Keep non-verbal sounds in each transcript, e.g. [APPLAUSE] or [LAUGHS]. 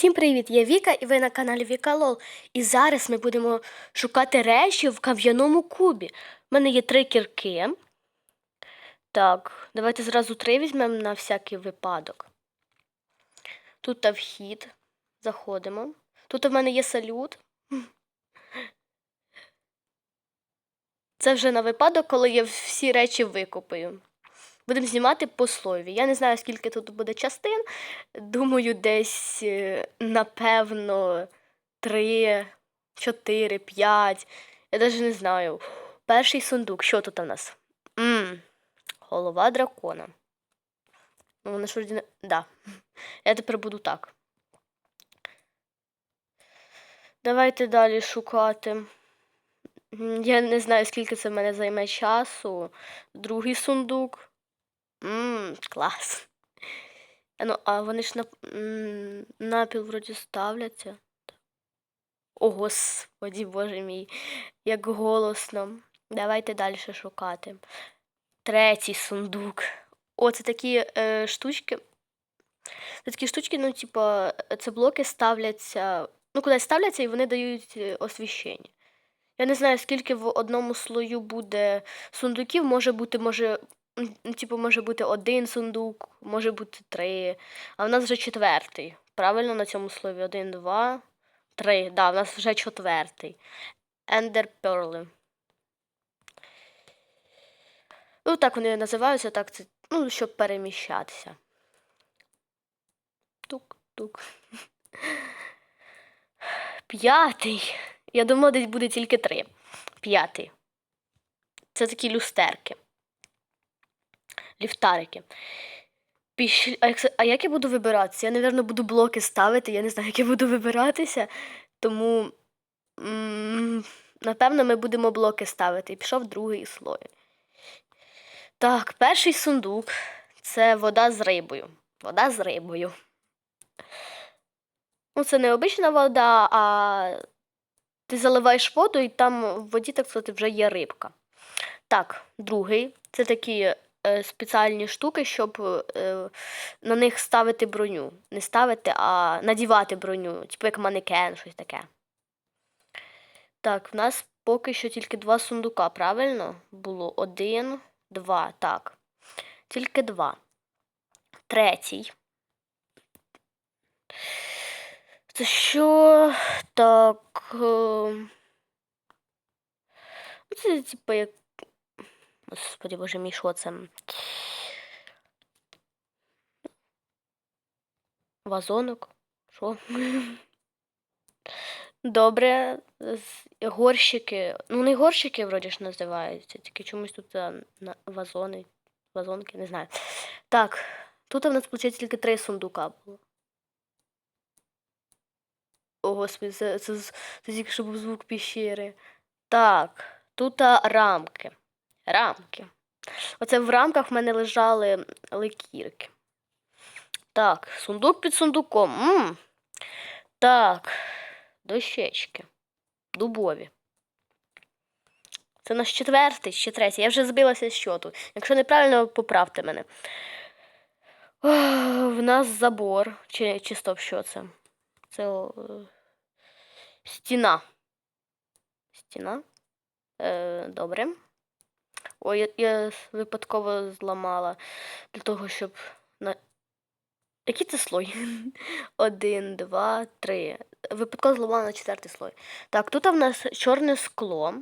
Всім привіт! Я Віка і ви на каналі Віка Лол. І зараз ми будемо шукати речі в кам'яному кубі. У мене є три кірки. Так, давайте зразу три візьмемо на всякий випадок. Тут та вхід. Заходимо. Тут в мене є салют. Це вже на випадок, коли я всі речі викупаю. Будемо знімати по слові. Я не знаю, скільки тут буде частин. Думаю, десь, е, напевно, три, чотири, п'ять. Я навіть не знаю. Перший сундук. Що тут у нас? м голова дракона. Ну, вона ж. Да. Я тепер буду так. Давайте далі шукати. Я не знаю, скільки це в мене займе часу. Другий сундук. Ммм, клас. А Ну, а вони ж на, напіл вроді ставляться. О, господі, боже мій, як голосно. Давайте далі шукати. Третій сундук. О, це такі е, штучки. Це такі штучки, ну, типа, це блоки ставляться. Ну, кудись ставляться і вони дають е, освіщення. Я не знаю, скільки в одному слою буде сундуків, може бути, може, типу, може бути один сундук, може бути три. А в нас вже четвертий. Правильно на цьому слові? Один, два, три. Да, в нас вже четвертий. Ender Pearl. Ну, так вони називаються, так це, ну, щоб переміщатися. Тук-тук. П'ятий. Я думала, десь буде тільки три. П'ятий. Це такі люстерки. Ліфтарики. А, як... я буду вибиратися? Я, напевно, буду блоки ставити, я не знаю, як я буду вибиратися. Тому, напевно, ми будемо блоки ставити. І пішов другий слой. Так, перший сундук це вода з рибою. Вода з рибою. Ну, це не обична вода, а ти заливаєш воду, і там в воді, так сказати, вже є рибка. Так, другий це такі спеціальні штуки, щоб е, на них ставити броню. Не ставити, а надівати броню, типу як манекен, щось таке. Так, в нас поки що тільки два сундука, правильно? Було один, два. Так. Тільки два. Третій. Це що? Так. е, ну, Це типу як. Господи, боже мій, що? Вазонок? Що? Добре. Горщики. Ну, не горщики, вроді ж називаються, тільки чомусь тут а, на- вазони. Вазонки, не знаю. Так, тут у нас, виходить, тільки три сундука було. О, господи, це, це, це був звук піщери. Так, тут рамки. Рамки. Оце в рамках в мене лежали ликірки. Так, сундук під сундуком. м Так, дощечки. Дубові. Це наш четвертий чи третій. Я вже збилася з щоту. Якщо неправильно, поправте мене. Ох, В нас забор. Чи, чи стоп, що це? Це о, е, стіна. Стіна. Е, добре. Ой, я, я випадково зламала для того, щоб. На... Який це слой? [LAUGHS] Один, два, три. Випадково зламала на четвертий слой. Так, тут в нас чорне скло.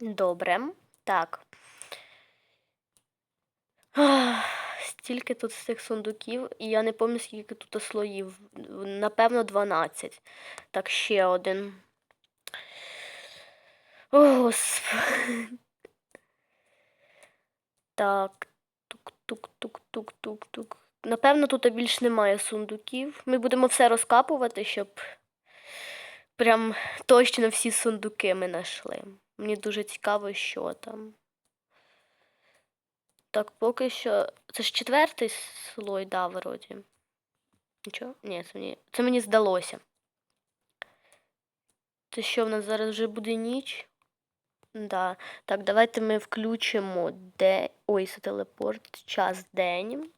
Добре. Так. Стільки тут з цих сундуків, і я не пам'ятаю, скільки тут слоїв. Напевно, 12. Так, ще один. О, Господи. Так. Тук-тук-тук-тук-тук-тук. Напевно, тут більш немає сундуків. Ми будемо все розкапувати, щоб прям точно всі сундуки ми знайшли. Мені дуже цікаво, що там. Так, поки що. Це ж четвертий слой, да, вроді. Нічого? Ні, це мені. Це мені здалося. Це що в нас зараз вже буде ніч? Да. Так, давайте ми включимо де. Ой, це телепорт. Час день.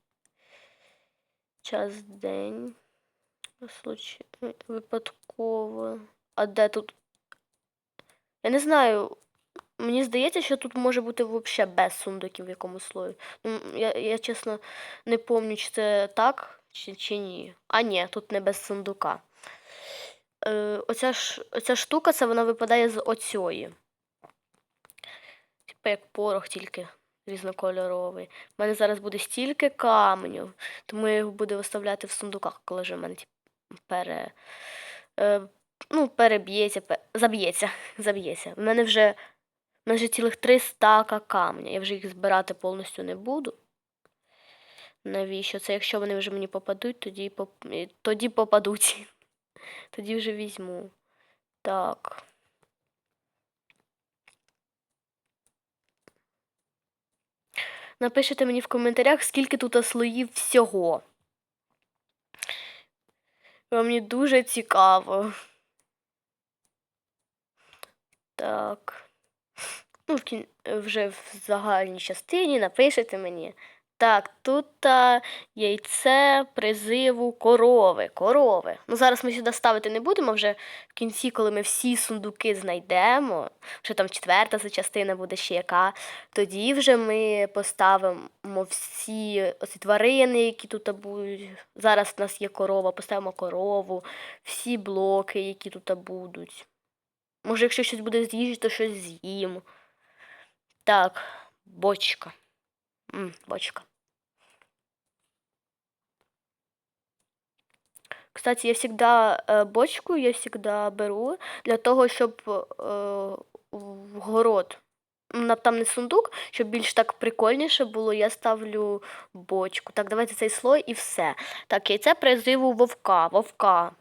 Час день. Случ... Випадково. А де тут? Я не знаю. Мені здається, що тут може бути взагалі без сундуків в якомусь слої. Ну, Я, я чесно не пам'ятаю, чи це так, чи, чи ні. А ні, тут не без сундука. Е, оця, ж, оця штука, це вона випадає з оцьої. Типа як порох, тільки різнокольоровий. У мене зараз буде стільки каменю, тому я його буду виставляти в сундуках, коли вже в мене пере, е, ну, переб'ється, пе- заб'ється. [LAUGHS] заб'ється. У мене вже, в мене вже цілих три стака камня. Я вже їх збирати повністю не буду. Навіщо? Це якщо вони вже мені попадуть, тоді, поп... тоді попадуть. [LAUGHS] Тоді вже візьму. Так. Напишіть мені в коментарях, скільки тут слоїв всього. Бо Мені дуже цікаво. Так. Ну, в кін... вже в загальній частині напишете мені. Так, тут а, яйце призиву корови. Корови. Ну, зараз ми сюди ставити не будемо, вже в кінці, коли ми всі сундуки знайдемо, вже там четверта ця частина буде ще яка, тоді вже ми поставимо всі оці тварини, які тут будуть. Зараз в нас є корова, поставимо корову, всі блоки, які тут будуть. Може, якщо щось буде з їжі, то щось з'їм. Так, бочка. М, бочка. Кстати, я всегда э, бочку я всегда беру для того, щоб э, в город. Там не сундук, щоб більш так прикольніше було, я ставлю бочку. Так, давайте цей слой і все. Так, яйце призиву вовка. Вовка.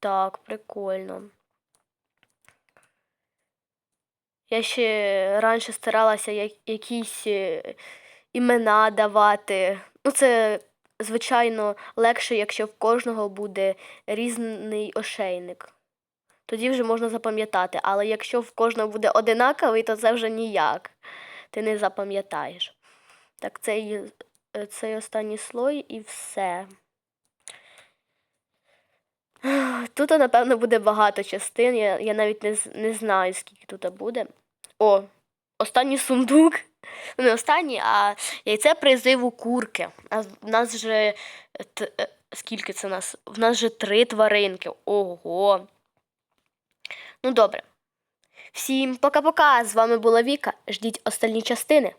Так, прикольно. Я ще раніше старалася якісь е, імена давати. Ну, це, звичайно, легше, якщо в кожного буде різний ошейник. Тоді вже можна запам'ятати. Але якщо в кожного буде одинаковий, то це вже ніяк. Ти не запам'ятаєш. Так, цей, е, цей останній слой і все. Тут, напевно, буде багато частин. Я, я навіть не, не знаю, скільки тут буде. О, останній сундук. Ну, Не останній, а яйце призиву курки. А в нас же е, т- е, скільки це нас? В нас же три тваринки. Ого. Ну добре. Всім пока-пока. З вами була Віка. Ждіть останні частини.